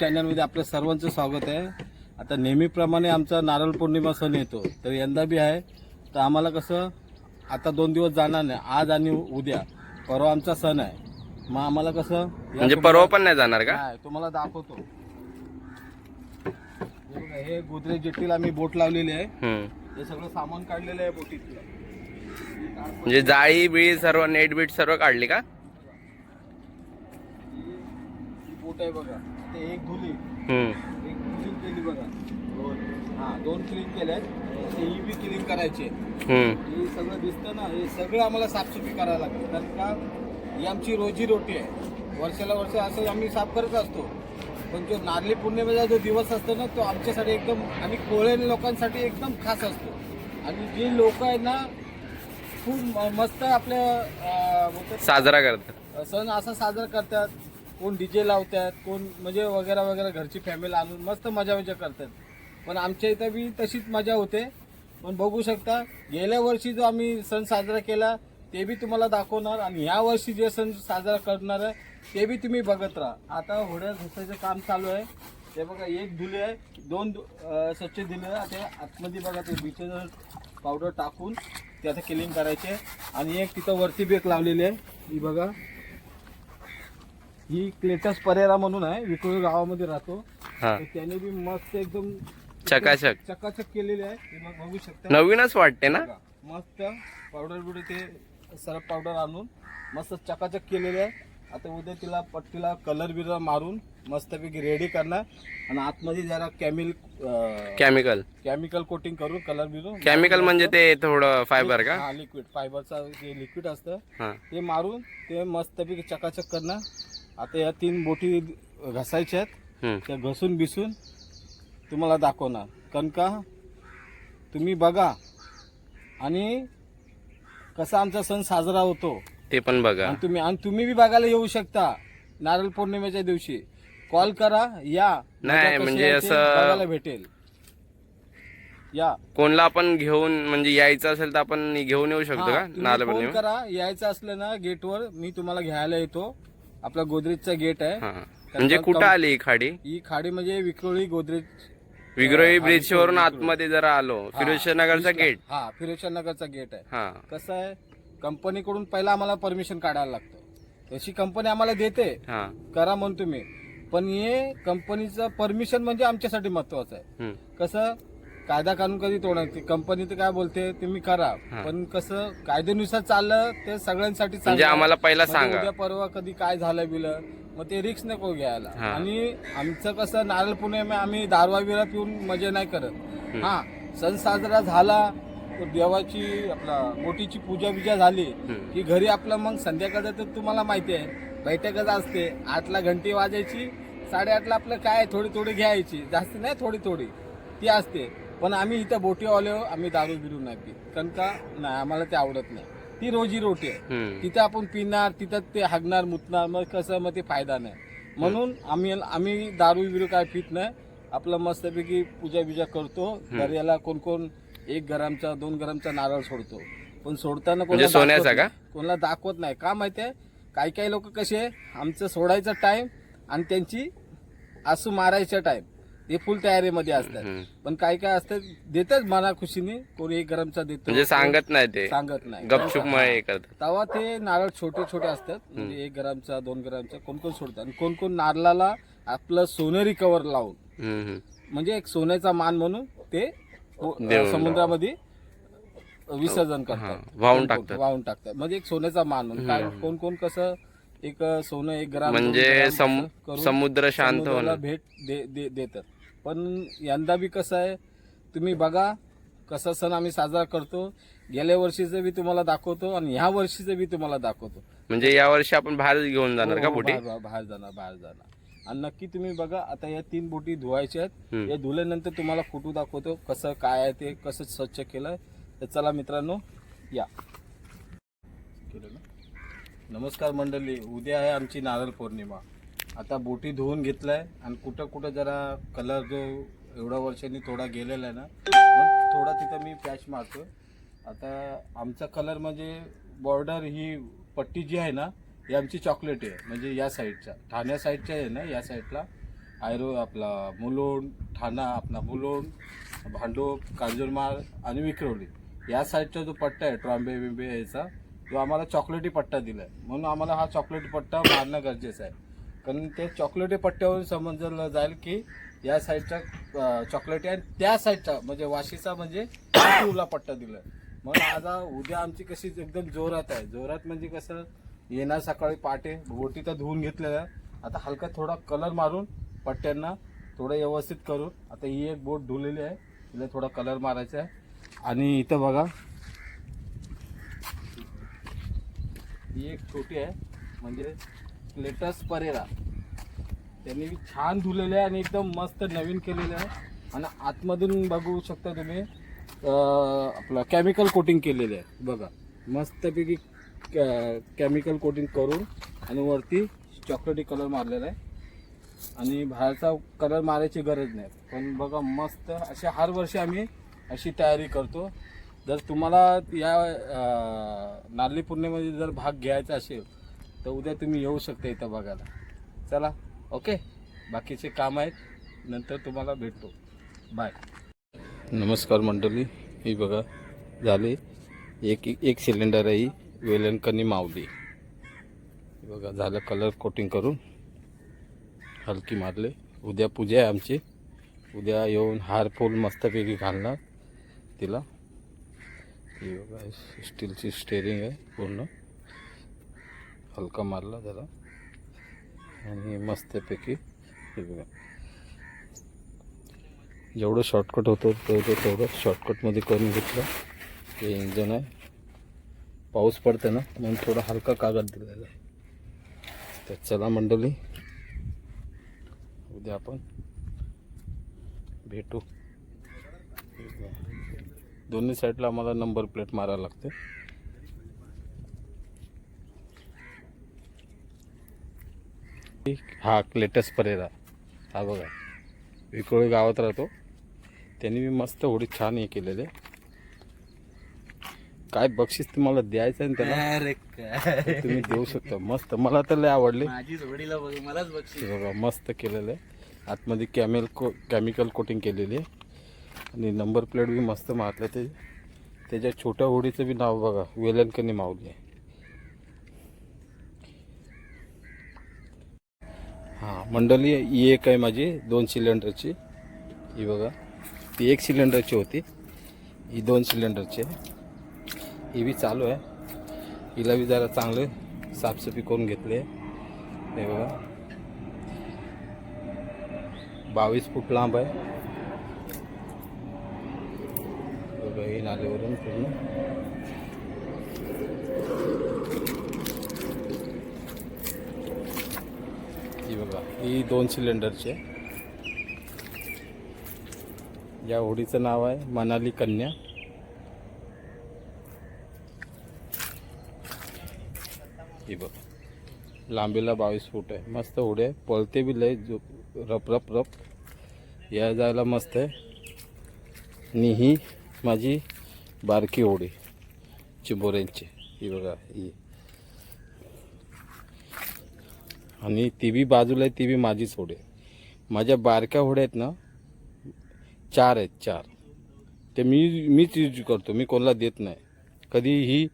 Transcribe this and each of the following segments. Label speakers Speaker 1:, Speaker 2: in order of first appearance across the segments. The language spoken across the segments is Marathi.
Speaker 1: चॅनलमध्ये आपलं सर्वांचं स्वागत आहे. आता नेहमीप्रमाणे आमचा नारळ पौर्णिमा सण येतो. तर यंदा बी आहे. तर आम्हाला कसं आता दोन दिवस जाणार नाही. आज आणि उद्या. परवा आमचा सण आहे. मग आम्हाला कसं
Speaker 2: म्हणजे परवा पण नाही जाणार का?
Speaker 1: नाही तुम्हाला दाखवतो. हे बघा, हे गोदरेज जेट्टीला आम्ही बोट लावलेली आहे.
Speaker 2: हम्म.
Speaker 1: हे सगळं सामान काढलेलं आहे बोटीतलं.
Speaker 2: म्हणजे जाळी बिळी सर्व नेट बीट सर्व काढली का?
Speaker 1: ही बोट आहे बघा. ते एक धुली
Speaker 2: हम्म.
Speaker 1: एक क्लीन केली बघा. दोन. हा दोन क्लीन केले ते ही बी क्लीन करायचे
Speaker 2: हम्म.
Speaker 1: हे सगळं दिसतं ना हे सगळं आम्हाला साफसफाई करायला लागते कारण का ही आमची रोजी रोटी आहे. वर्षाला वर्ष असं आम्ही साफ करत असतो. पण जो नारळी पौर्णिमेचा जो दिवस असतो ना तो आमच्यासाठी एकदम आणि कोळे लोकांसाठी एकदम खास असतो. आणि जी लोक आहेत ना खूप म- मस्त आपल्या अं, बोलतात
Speaker 2: साजरा करतात.
Speaker 1: सण असा साजरा करतात. कोण डी जे लावतात कोण म्हणजे वगैरे वगैरे घरची फॅमिली आणून मस्त मजा मजा करतात. पण आमच्या इथं बी तशीच मजा होते. पण बघू शकता गेल्या वर्षी जो आम्ही सण साजरा केला ते बी तुम्हाला दाखवणार आणि ह्या वर्षी जे सण साजरा करणार आहे ते बी तुम्ही बघत राहा. आता होड्या घुसायचं काम चालू आहे. ते बघा एक धुले आहे दोन धु- स्वच्छ दिले आहे. आतमध्ये बघा ते बिचेचं पावडर टाकून ते आता क्लीन करायचे. आणि एक तिथं वरती बेक लावलेली आहे. ही बघा. ही क्लेटस परेरा म्हणून आहे विक्रोळी गावामध्ये राहतो.
Speaker 2: हा.
Speaker 1: तर त्याने बी मस्त एकदम
Speaker 2: चकाचक.
Speaker 1: चकाचक केलेली आहे. हे मग बघू शकता.
Speaker 2: नवीनच वाटते ना?
Speaker 1: बघा, मस्त पावडर बिवडर ते सरप पावडर आणून मस्त चकाचक केलेले आहे. आता उद्या तिला पट्टीला कलर बिलर मारून मस्तपैकी रेडी करणार. आणि आतमध्ये जरा कॅमिल
Speaker 2: केमिकल
Speaker 1: केमिकल कोटिंग करून कलर बिलर
Speaker 2: केमिकल म्हणजे ते थोडं फायबर का?
Speaker 1: हा लिक्विड फायबरचा जे लिक्विड असतं
Speaker 2: हा.
Speaker 1: ते मारून ते मस्तपैकी चकाचक करणार. आता या तीन बोटी घसायच्या आहेत. त्या घसून बिसून तुम्हाला दाखवणार. कारण का? तुम्ही बघा. आणि कसा आमचा सण साजरा होतो.
Speaker 2: ते पण बघा.
Speaker 1: आणि तुम्ही आणि तुम्ही बी बघायला येऊ शकता. नारळ पौर्णिमेच्या दिवशी. कॉल करा. या.
Speaker 2: नाही, म्हणजे असं-
Speaker 1: भेटेल. या.
Speaker 2: कोणला आपण घेऊन म्हणजे यायचं असेल तर आपण घेऊन येऊ शकतो का? नारळ पौर्णिमा
Speaker 1: करा. यायचं असलं ना गेटवर मी तुम्हाला घ्यायला येतो. आपला गोदरेजचा गेट आहे.
Speaker 2: हा. म्हणजे कुठं आली ही खाडी?
Speaker 1: ही खाडी म्हणजे विक्रोळी गोदरेज
Speaker 2: विग्रोही ब्रिज वरून. आतमध्ये जरा आलो. फिरोजशाह नगरचा गेट.
Speaker 1: हा फिरोजशाह नगरचा गेट आहे.
Speaker 2: हा.
Speaker 1: कसं आहे कंपनीकडून पहिला आम्हाला परमिशन काढायला लागतं. तशी कंपनी आम्हाला देते. करा म्हणून तुम्ही. पण हे कंपनीचं परमिशन म्हणजे आमच्यासाठी महत्वाचं आहे. कसं कायदा कानून कधी तोडणार ती कंपनी तर काय बोलते तुम्ही करा.
Speaker 2: हा.
Speaker 1: पण कसं कायद्यानुसार चाललं ते सगळ्यांसाठी
Speaker 2: म्हणजे
Speaker 1: चांगलं.
Speaker 2: आम्हाला पहिला
Speaker 1: म्हणजे
Speaker 2: सांगा.
Speaker 1: उद्या परवा कधी काय झालं बिलं मग ते रिक्स नको घ्यायला.
Speaker 2: हा.
Speaker 1: आणि आमचं कसं नारळ पौर्णिमा आम्ही दारवा बिरा पिऊन मजा नाही करत. हा सण साजरा झाला तर देवाची आपला मोठीची पूजा बिजा झाली
Speaker 2: हम्म.
Speaker 1: की घरी आपलं मग संध्याकाळचं तर तुम्हाला माहिती आहे बैठकच असते. आठला घंटी वाजायची साडेआठला आपलं काय थोडी थोडी घ्यायची. जास्त नाही थोडी थोडी. ती असते. पण आम्ही इथं बोटी आलो आम्ही दारू बिरू नाही पित. कारण का? नाही आम्हाला ते आवडत नाही. ती रोजी रोटी आहे. तिथे आपण पिणार तिथं ते हागणार मुतणार मग कसं मग ते फायदा नाही. म्हणून आम्ही आम्ही दारू बिरू काय पित नाही. आपलं मस्तपैकी पूजा बिजा करतो तर याला कोण कोण एक ग्रामचा दोन ग्रामचा नारळ सोडतो. पण सोडताना कोणाला
Speaker 2: म्हणजे.
Speaker 1: कोणाला दाखवत नाही. का माहितीये काही काही लोक कसे आमचं सोडायचा टाइम आणि त्यांची आसू मारायचा टाइम ते फुल तयारीमध्ये असतात. पण काही काय असतात देतात मना खुशीने कोणी एक ग्रामचा देतो.
Speaker 2: म्हणजे सांगत नाही ते.
Speaker 1: सांगत नाही.
Speaker 2: गपचूप हे करतात.
Speaker 1: तेव्हा ते नारळ छोटे छोटे असतात. म्हणजे एक ग्रामचा दोन ग्रामचा कोण कोण सोडतात. आणि कोण कोण नारळाला आपलं सोनेरी कवर लावून. म्हणजे एक सोन्याचा मान म्हणून ते समुद्रामध्ये विसर्जन
Speaker 2: हा,
Speaker 1: करतात.
Speaker 2: वाहून टाकतात.
Speaker 1: वाहून टाकतात. म्हणजे एक सोन्याचा मान म्हणून. काय कोण कोण कसं एक सोनं एक ग्राम
Speaker 2: म्हणजे सम- समुद्र शांत
Speaker 1: समुद्राला
Speaker 2: होणं.
Speaker 1: भेट दे- दे- देतात. पण यंदा बी कसं आहे तुम्ही बघा कसा सण आम्ही साजरा करतो. गेल्या वर्षीचं बी तुम्हाला दाखवतो आणि ह्या वर्षीचं बी तुम्हाला दाखवतो.
Speaker 2: म्हणजे या वर्षी आपण बाहेर घेऊन जाणार का
Speaker 1: हो,
Speaker 2: बोटी?
Speaker 1: बाहेर जाणार बाहेर जाणार. आणि नक्की तुम्ही बघा आता या तीन बोटी धुवायच्या आहेत. या धुल्यानंतर तुम्हाला फोटो दाखवतो कसं काय आहे ते कसं स्वच्छ केलंय. तर चला मित्रांनो या. केलं ना? नमस्कार मंडळी उद्या आहे आमची नारळ पौर्णिमा. आता बोटी धुवून आहे आणि कुठं कुठं जरा कलर जो एवढ्या वर्षांनी थोडा गेलेला आहे ना मग थोडा तिथं मी पॅच मारतो आता आमचा कलर म्हणजे बॉर्डर ही पट्टी जी आहे ना ही आमची चॉकलेट आहे म्हणजे या साईडच्या ठाण्या साईडच्या आहे ना या साईडला आयरो आपला मुलुंड ठाणा आपला मुलोंड भांडूप कांजूरमाळ आणि विक्रोली या साईडचा जो पट्टा आहे ट्रॉम्बे बिंबे याचा जो आम्हाला चॉकलेटी पट्टा दिला आहे म्हणून आम्हाला हा चॉकलेटी पट्टा मारणं गरजेचं आहे. कारण ते चॉकलेटी पट्ट्यावरून समजलं जाईल की या साईडचा चॉकलेटी आणि त्या साईडचा म्हणजे वाशीचा म्हणजे उला पट्टा दिला आहे मग आता उद्या आमची कशी एकदम जोरात आहे. जोरात म्हणजे कसं येणार सकाळी पाटे बोटी तर धुवून घेतलेल्या. आहे. आता हलका थोडा कलर मारून पट्ट्यांना थोडं व्यवस्थित करून आता ही एक बोट धुलेली आहे. तिला थोडा कलर मारायचा आहे. आणि इथं बघा ही एक छोटी आहे म्हणजे लेटस परेरा. त्यांनी छान धुलेले आहे आणि एकदम मस्त नवीन केलेले आहे. आणि आतमधून बघू शकता तुम्ही आपलं केमिकल कोटिंग केलेले आहे. बघा मस्तपैकी केमिकल कोटिंग करून आणि वरती चॉकलेटी कलर मारलेला आहे. आणि बाहेरचा कलर मारायची गरज नाही. पण बघा मस्त असे हर वर्षी आम्ही अशी तयारी करतो. जर तुम्हाला या नारळी पौर्णिमेमध्ये जर भाग घ्यायचा असेल तर उद्या तुम्ही येऊ शकता इथं बघायला. चला ओके? बाकीचे काम आहेत. नंतर तुम्हाला भेटतो. बाय. नमस्कार मंडळी. ही बघा झाले. एक एक सिलेंडर आहे ही वेलणकनी मावली हे बघा झालं कलर कोटिंग करून. हलकी मारले. उद्या पूजा आहे आमची. उद्या येऊन हार फूल मस्तपैकी घालणार. तिला. ही बघा स्टीलची स्टेरिंग आहे पूर्ण। हलका मारला जरा। आणि मस्तपैकी हे बघा। जेवढं शॉर्टकट होतं, तेवढं तेवढं शॉर्टकटमध्ये करून हे इंजन आहे. पाऊस पडते ना, म्हणून थोडा हलका कागद दिलेला आहे. चला मंडळी, उद्या आपण भेटू. दोन्ही साईडला आम्हाला नंबर प्लेट मारायला लागते. हा लेटेस्ट परेरा. हा बघा. विकोळी गावात राहतो. त्यांनी मी मस्त होडी छान हे केलेले. काय बक्षीस तुम्हाला द्यायचं आहे ना त्याला? तुम्ही देऊ शकता. मस्त. मला तर लय आवडले.
Speaker 3: बघा
Speaker 1: मस्त केलेलं. आहे आतमध्ये कॅमेल को केमिकल कोटिंग केलेली आहे. आणि नंबर प्लेट बी मस्त मारलं ते. त्याच्या छोट्या होडीचं बी नाव बघा वेलनकनी मावली आहे. हां मंडळी ही एक आहे माझी दोन सिलेंडरची. ही बघा ती एक सिलेंडरची होती. ही दोन सिलेंडरची आहे. ही बी चालू आहे. हिला बी जरा चांगले साफसफाई करून घेतली. आहे हे बघा. बावीस फूट लांब आहे. बघा ही नालेवरून पूर्ण. ही बघा ही दोन सिलेंडरची आहे. या होडीचं नाव आहे मनाली कन्या. ही बघ लांबीला बावीस फूट आहे. मस्त होडी आहे. पळते बी लय जो रप रप रप. या जायला मस्त आहे. आणि ही माझी बारकी होडी चिंबोऱ्यांची. ही बघा ही. आणि ती बी बाजूला आहे ती बी माझीच होडी आहे. माझ्या बारक्या होड्या आहेत ना चार आहेत चार. ते मी मीच यूज करतो मी कोणाला देत नाही. कधी ही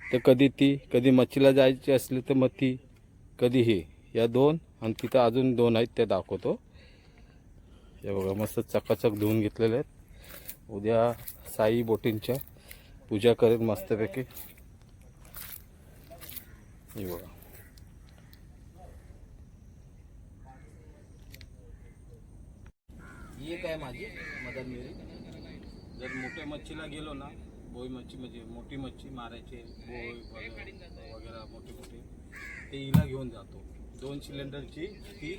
Speaker 1: तर कधी ती कधी मच्छीला जायची असली तर मग ती कधी ही. या दोन आणि तिथं अजून दोन आहेत त्या दाखवतो. हे बघा मस्त चकाचक धुवून घेतलेले आहेत. उद्या साई बोटींच्या पूजा करेन मस्तपैकी. हे बघा. ही एक आहे माझी? मदन मिरी? जर मोठ्या मच्छीला गेलो ना बोई मच्छी म्हणजे मोठी मच्छी मारायची बोई वगैरे वगैरे मोठी मोठी ते हिला घेऊन जातो. दोन सिलेंडरची ती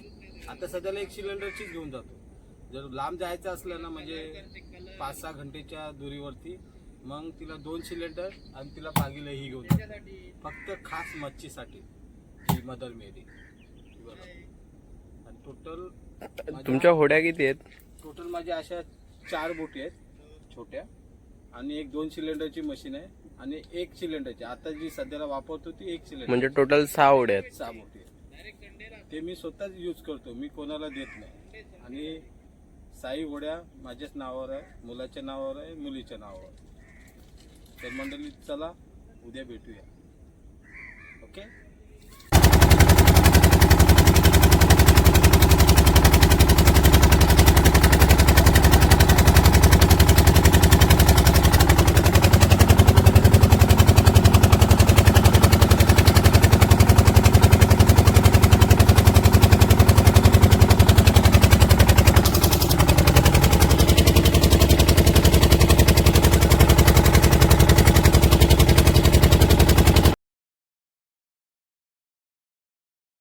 Speaker 1: आता सध्याला एक सिलेंडरचीच घेऊन जातो. जर लांब जायचं असलं ना म्हणजे पाच सहा घंटेच्या दुरीवरती मग तिला दोन सिलेंडर आणि तिला पागीला ही घेऊन फक्त खास मच्छीसाठी ही मदर मेरी. आणि टोटल
Speaker 2: तुमच्या होड्या किती आहेत?
Speaker 1: टोटल माझ्या अशा चार बोटी आहेत छोट्या. आणि एक दोन सिलेंडरची मशीन आहे आणि एक सिलेंडरची. आता जी सध्याला वापरतो ती एक सिलेंडर
Speaker 2: म्हणजे टोटल सहा होड्या आहेत.
Speaker 1: सहा बोटी आहेत. ते मी स्वतःच यूज करतो मी कोणाला देत नाही. आणि साई वड्या माझ्याच नावावर आहे मुलाच्या नावावर आहे मुलीच्या नावावर आहे. तर मंडळी चला उद्या भेटूया ओके